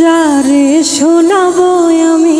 যারে শোনাবো আমি?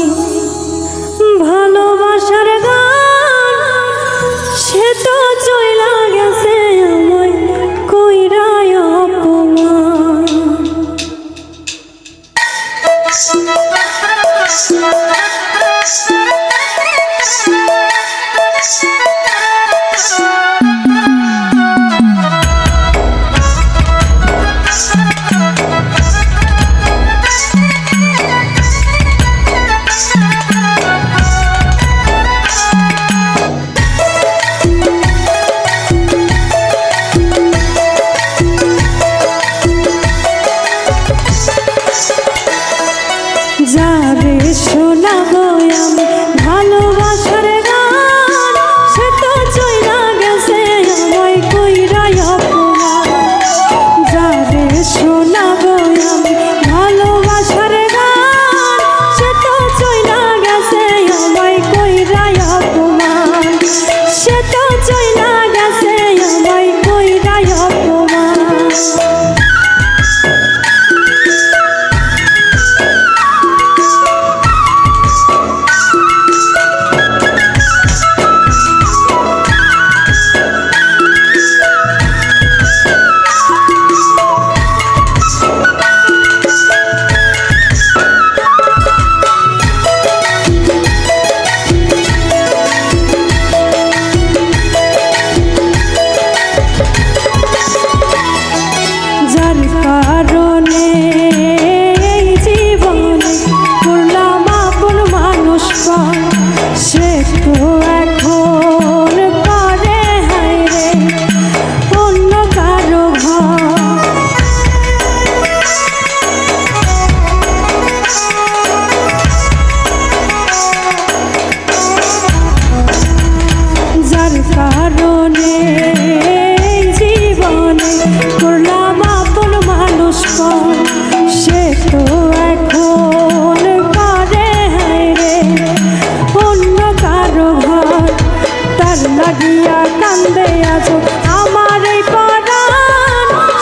কাঁদিয়া কান্দে আজ আমার এই পাড়া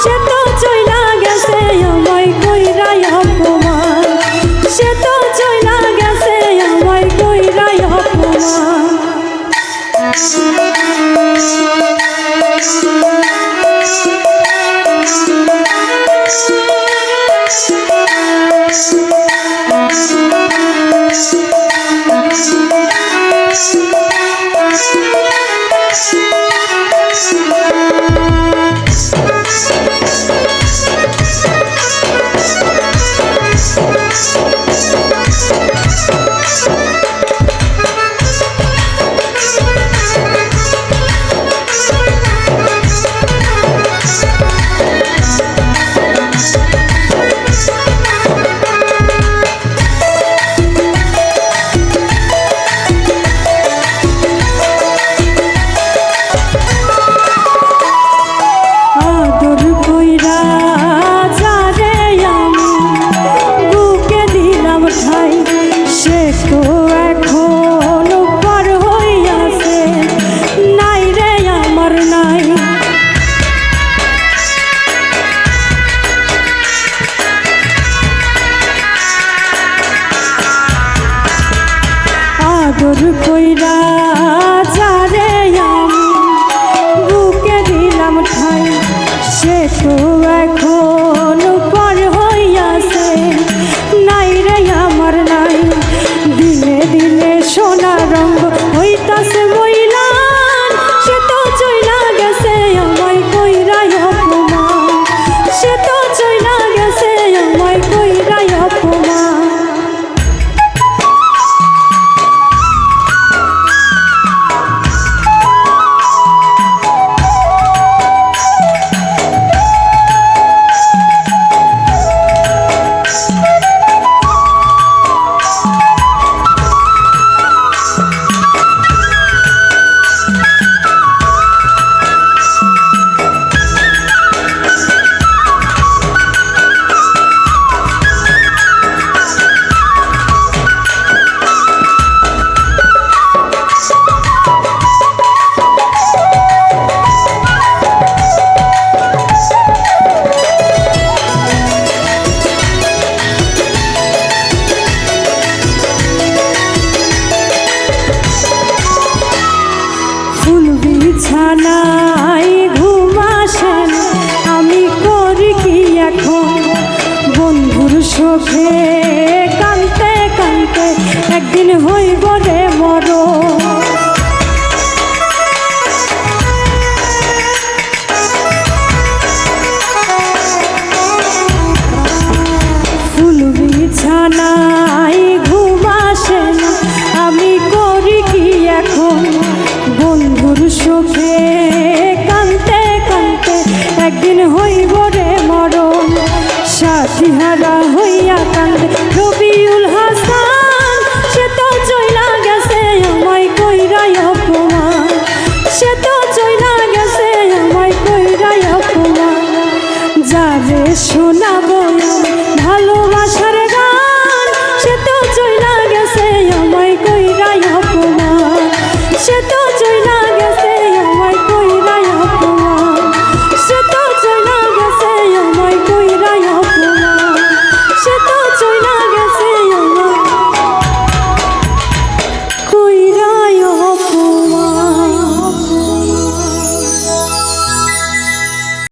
সে তো চোখে কানতে কানতে একদিন হইব রে মরো ঘুম আসে আমি করি কি এখন? বন্ধুর সুখে একদিন হইব রে মরো সাথী হারা